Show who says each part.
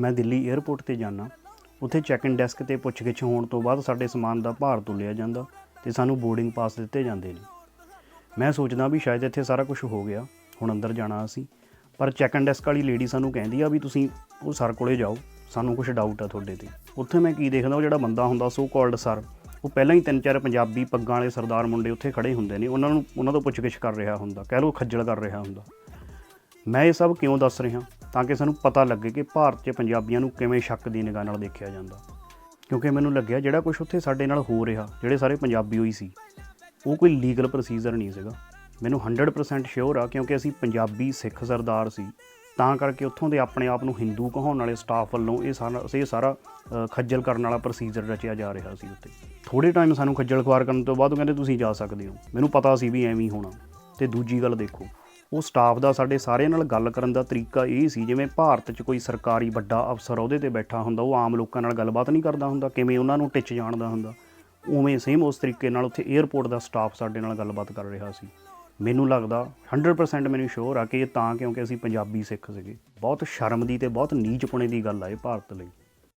Speaker 1: ਮੈਂ ਦਿੱਲੀ 에ਅਰਪੋਰਟ ਤੇ ਜਾਣਾ ਉੱਥੇ ਚੈੱਕ-ਇਨ ਡੈਸਕ ਤੇ ਪੁੱਛਗਿੱਛ ਹੋਣ ਤੋਂ ਬਾਅਦ ਸਾਡੇ ਸਮਾਨ ਦਾ ਭਾਰ ਤੁਲਿਆ ਜਾਂਦਾ ਤੇ ਸਾਨੂੰ ਬੋਰਡਿੰਗ ਪਾਸ ਦਿੱਤੇ ਜਾਂਦੇ ਨੇ। ਮੈਂ ਸੋਚਦਾ ਵੀ ਸ਼ਾਇਦ ਇੱਥੇ ਸਾਰਾ ਕੁਝ ਹੋ ਗਿਆ, ਹੁਣ ਅੰਦਰ ਜਾਣਾ ਅਸੀਂ। ਪਰ ਚੈੱਕ-ਇਨ ਡੈਸਕ ਵਾਲੀ ਲੇਡੀ ਸਾਨੂੰ ਕਹਿੰਦੀ ਆ ਵੀ ਤੁਸੀਂ ਉਹ ਸਰ ਕੋਲੇ ਜਾਓ, ਸਾਨੂੰ ਕੁਝ ਡਾਊਟ ਆ ਤੁਹਾਡੇ ਤੇ। ਉੱਥੇ ਮੈਂ ਕੀ ਦੇਖਦਾ, ਉਹ ਜਿਹੜਾ ਬੰਦਾ ਹੁੰਦਾ ਸੋ ਕਾਲਡ ਸਰ ਉਹ ਪਹਿਲਾਂ ਹੀ ਤਿੰਨ ਚਾਰ ਪੰਜਾਬੀ ਪੱਗਾਂ ਵਾਲੇ ਸਰਦਾਰ ਮੁੰਡੇ ਉੱਥੇ ਖੜੇ ਹੁੰਦੇ ਨੇ, ਉਹਨਾਂ ਨੂੰ, ਉਹਨਾਂ ਤੋਂ ਪੁੱਛਗਿੱਛ ਕਰ ਰਿਹਾ ਹੁੰਦਾ, ਕਹਿ ਲਓ ਖੱਜਲ ਕਰ ਰਿਹਾ ਹੁੰਦਾ। ਮੈਂ ਇਹ ਸਭ ਕਿਉਂ ਦੱਸ ਰਿਹਾ? ਤਾਂ ਕਿ ਸਾਨੂੰ ਪਤਾ ਲੱਗੇ ਕਿ ਭਾਰਤ 'ਚ ਪੰਜਾਬੀਆਂ ਨੂੰ ਕਿਵੇਂ ਸ਼ੱਕ ਦੀ ਨਿਗਾਹ ਨਾਲ ਦੇਖਿਆ ਜਾਂਦਾ। ਕਿਉਂਕਿ ਮੈਨੂੰ ਲੱਗਿਆ ਜਿਹੜਾ ਕੁਝ ਉੱਥੇ ਸਾਡੇ ਨਾਲ ਹੋ ਰਿਹਾ, ਜਿਹੜੇ ਸਾਰੇ ਪੰਜਾਬੀ ਹੋਈ ਸੀ। ਉਹ ਕੋਈ ਲੀਗਲ ਪ੍ਰੋਸੀਜਰ ਨਹੀਂ ਸੀਗਾ। ਮੈਨੂੰ 100% ਸ਼ੋਰ ਆ, ਕਿਉਂਕਿ ਅਸੀਂ ਪੰਜਾਬੀ ਸਿੱਖ ਸਰਦਾਰ ਸੀ। ਤਾਂ ਕਰਕੇ ਉੱਥੋਂ ਦੇ ਆਪਣੇ ਆਪ ਨੂੰ ਹਿੰਦੂ ਕਹਾਉਣ ਵਾਲੇ ਸਟਾਫ ਵੱਲੋਂ ਇਹ ਸਾਰਾ ਇਹ ਸਾਰਾ ਖੱਜਲ ਕਰਨ ਵਾਲਾ ਪ੍ਰੋਸੀਜਰ ਰਚਿਆ ਜਾ ਰਿਹਾ ਸੀ ਉੱਤੇ ਥੋੜੇ ਟਾਈਮ ਸਾਨੂੰ ਖੱਜਲ ਖੁਆਰ ਕਰਨ ਤੋਂ ਬਾਅਦ ਉਹ ਕਹਿੰਦੇ, ਤੁਸੀਂ ਜਾ ਸਕਦੇ ਹੋ। ਮੈਨੂੰ ਪਤਾ ਸੀ ਵੀ ਐਵੇਂ ਹੀ ਹੋਣਾ। ਤੇ ਦੂਜੀ ਗੱਲ ਦੇਖੋ ਉਹ ਸਟਾਫ ਦਾ ਸਾਡੇ ਸਾਰਿਆਂ ਨਾਲ ਗੱਲ ਕਰਨ ਦਾ ਤਰੀਕਾ ਇਹ ਸੀ, ਜਿਵੇਂ ਭਾਰਤ 'ਚ ਕੋਈ ਸਰਕਾਰੀ ਵੱਡਾ ਅਫਸਰ ਉਹਦੇ ਤੇ ਬੈਠਾ ਹੁੰਦਾ, ਉਹ ਆਮ ਲੋਕਾਂ ਨਾਲ ਗੱਲਬਾਤ ਨਹੀਂ ਕਰਦਾ ਹੁੰਦਾ, ਕਿਵੇਂ ਉਹਨਾਂ ਨੂੰ ਟਿੱਚ ਜਾਣਦਾ ਹੁੰਦਾ। ਉਵੇਂ ਸੇਮ ਉਸ ਤਰੀਕੇ ਨਾਲ ਉੱਥੇ 에ਅਰਪੋਰਟ ਦਾ ਸਟਾਫ ਸਾਡੇ ਨਾਲ ਗੱਲਬਾਤ ਕਰ ਰਿਹਾ ਸੀ। ਮੈਨੂੰ ਲੱਗਦਾ 100% ਮੈਨੂੰ ਸ਼ੋਰ ਆ ਕਿ ਇਹ ਤਾਂ ਕਿਉਂਕਿ ਅਸੀਂ ਪੰਜਾਬੀ ਸਿੱਖ ਸੀਗੇ। ਬਹੁਤ ਸ਼ਰਮ ਦੀ ਤੇ ਬਹੁਤ ਨੀਚਪੁਣੇ ਦੀ ਗੱਲ ਆ ਇਹ ਭਾਰਤ ਲਈ।